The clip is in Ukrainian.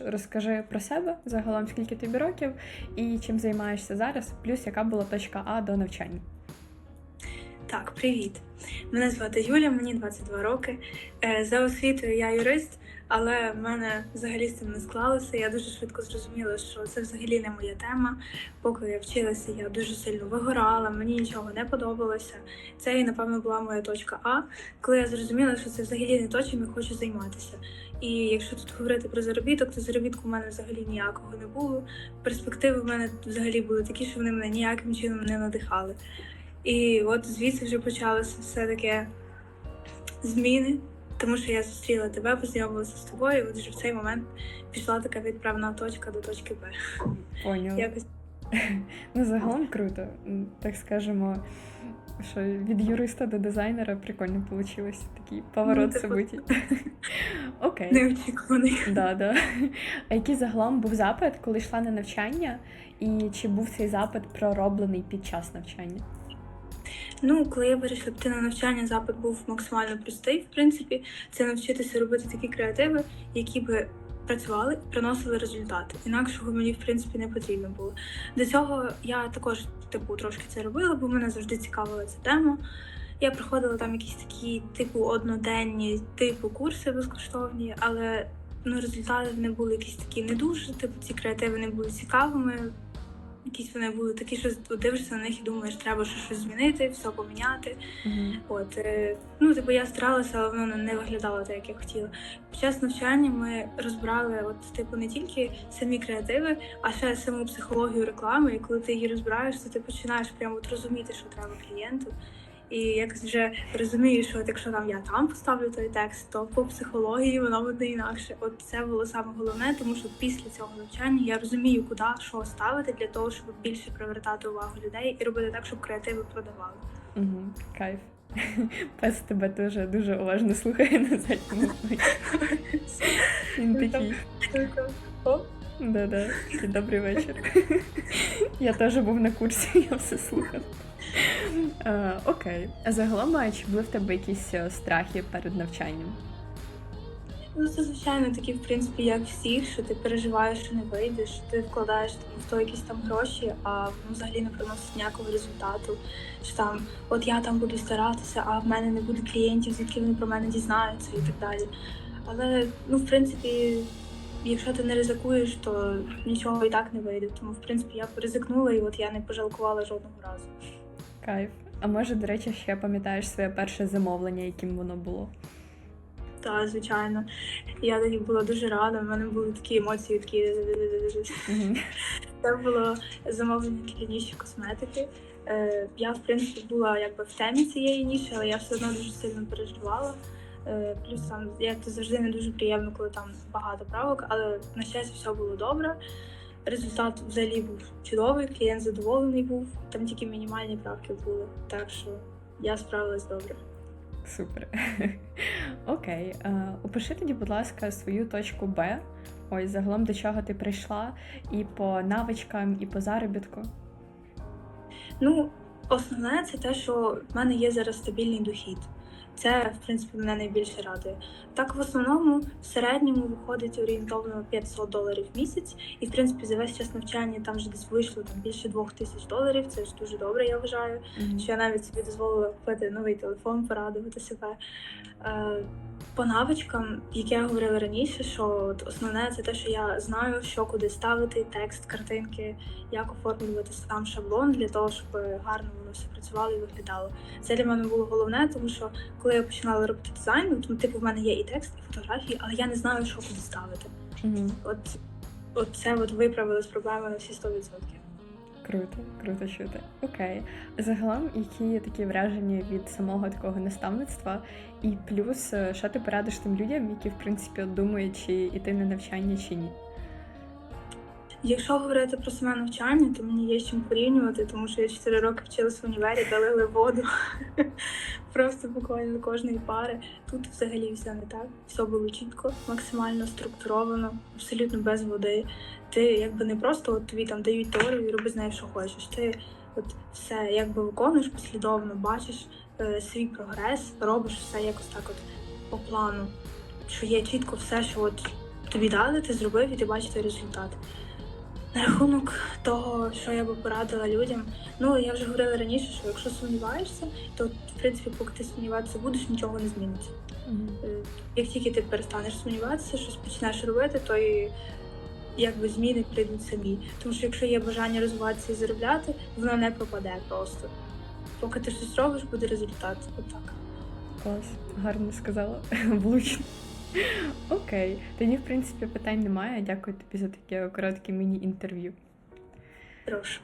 Розкажи про себе загалом, скільки тобі років і чим займаєшся зараз, плюс яка була точка А до навчання. Так, привіт. Мене звати Юля, мені 22 роки. Е, За освітою я юрист, але в мене взагалі з цим не склалося. Я дуже швидко зрозуміла, що це взагалі не моя тема. Поки я вчилася, я дуже сильно вигорала, мені нічого не подобалося. Це, і, напевно, була моя точка А, коли я зрозуміла, що це взагалі не то, чим я хочу займатися. І якщо тут говорити про заробіток, то заробітку в мене взагалі ніякого не було. Перспективи в мене взагалі були такі, що вони мене ніяким чином не надихали. І от звідси вже почалося все таке зміни, тому що я зустріла тебе, познайомилася з тобою, і от вже в цей момент пішла така відправна точка до точки Б. Поняла. Якось Ну, загалом круто. Так скажемо, що від юриста до дизайнера прикольно вийшло. Такий поворот Ну, типу, событий. Окей. неочікуваний. Да, да. А який загалом був запит, коли йшла на навчання, і чи був цей запит пророблений під час навчання? Ну, коли я вирішила піти на навчання, запит був максимально простий. В принципі, це навчитися робити такі креативи, які би працювали і приносили результати. Інакшого мені в принципі не потрібно було. До цього я також типу трошки це робила, бо мене завжди цікавила ця тема. Я проходила там якісь такі типу одноденні типу курси безкоштовні, але ну результати не були якісь такі не дуже. Типу ці креативи не були цікавими. Якісь вони були такі, що дивишся на них і думаєш, треба щось змінити, все поміняти. Угу. От е, ну типу я старалася, але воно не виглядало так, як я хотіла. Під час навчання ми розбирали, от типу, не тільки самі креативи, а ще саму психологію реклами. І коли ти її розбираєш, то ти починаєш прямо от розуміти, що треба клієнту. І якось вже розумієш, що от якщо там я там поставлю той текст, то по психології воно буде інакше. От це було саме головне, тому що після цього навчання я розумію, куди що ставити для того, щоб більше привертати увагу людей і робити так, щоб креативи продавали. Угу. Кайф. Пес тебе дуже дуже уважно слухає на задньому. Він такий. О, Да-да. Добрий вечір. Я теж був на курсі, я все слухав. Е, окей. А загалом, а чи були в тебе якісь е, страхи перед навчанням? Ну, це звичайно такі, в принципі, як всіх, що ти переживаєш, що не вийдеш, що ти вкладаєш там, в то якісь там гроші, а воно взагалі не приносить ніякого результату. Що там, от я там буду старатися, а в мене не буде клієнтів, звідки вони про мене дізнаються і так далі. Але ну, в принципі, якщо ти не ризикуєш, то нічого і так не вийде. Тому, в принципі, я ризикнула і от я не пожалкувала жодного разу. Кайф. А може, до речі, ще пам'ятаєш своє перше замовлення, яким воно було? Так, звичайно. Я тоді була дуже рада, в мене були такі емоції, такі. Це було замовлення клінічної косметики. Е, Я, в принципі, була якби в темі цієї ніші, але я все одно дуже сильно переживала. Е, Плюс там як то завжди не дуже приємно, коли там багато правок, але на щастя все було добре. Результат взагалі був чудовий, клієнт задоволений був. Там тільки мінімальні правки були. Так що я справилась добре. Супер. Окей. Е, Опиши тоді, будь ласка, свою точку Б. Ось загалом до чого ти прийшла, і по навичкам, і по заробітку. Ну, основне це те, що в мене є зараз стабільний дохід. Це, в принципі, мене найбільше радує. Так, в основному, в середньому виходить орієнтовно 500 доларів в місяць, і в принципі за весь час навчання там вже десь вийшло там більше 2000 доларів. Це ж дуже добре, я вважаю. Мгм. Що я навіть собі дозволила купити новий телефон, порадувати себе. Е, по навичкам, як я говорила раніше, що от основне це те, що я знаю, що куди ставити, текст, картинки, як оформлювати сам шаблон для того, щоб гарно воно все працювало і виглядало. Це для мене було головне, тому що коли я починала робити дизайн, ну, то типу в мене є і текст, і фотографії, але я не знаю, що куди ставити. Мгм. От, от це от виправилось проблеми на всі 100%. Круто, круто чути. Окей. Загалом, які такі враження від самого такого наставництва, і плюс, е, що ти порадиш тим людям, які в принципі думають, чи йти на навчання, чи ні? Якщо говорити про саме навчання, то мені є з чим порівнювати, тому що я 4 роки вчилась в універі, долили воду просто буквально до кожної пари. Тут взагалі все не так. Все було чітко, максимально структуровано, абсолютно без води. Ти якби не просто от тобі там дають теорію і роби з нею, що хочеш. Ти от все якби виконуєш послідовно, бачиш е, свій прогрес, робиш все якось так, от по плану, що є чітко все, що от тобі дали, ти зробив і ти бачиш результат. На рахунок того, що я би порадила людям, ну я вже говорила раніше, що якщо сумніваєшся, то в принципі, поки ти сумніватися будеш, нічого не зміниться. Е, Як тільки ти перестанеш сумніватися, щось почнеш робити, то і якби зміни прийдуть самі. Тому що якщо є бажання розвиватися і заробляти, воно не пропаде просто. Поки ти щось робиш, буде результат. Отак. Клас, гарно сказала. Влучно. Окей. Тоді, в принципі, питань немає. Дякую тобі за таке коротке міні-інтерв'ю. Прошу.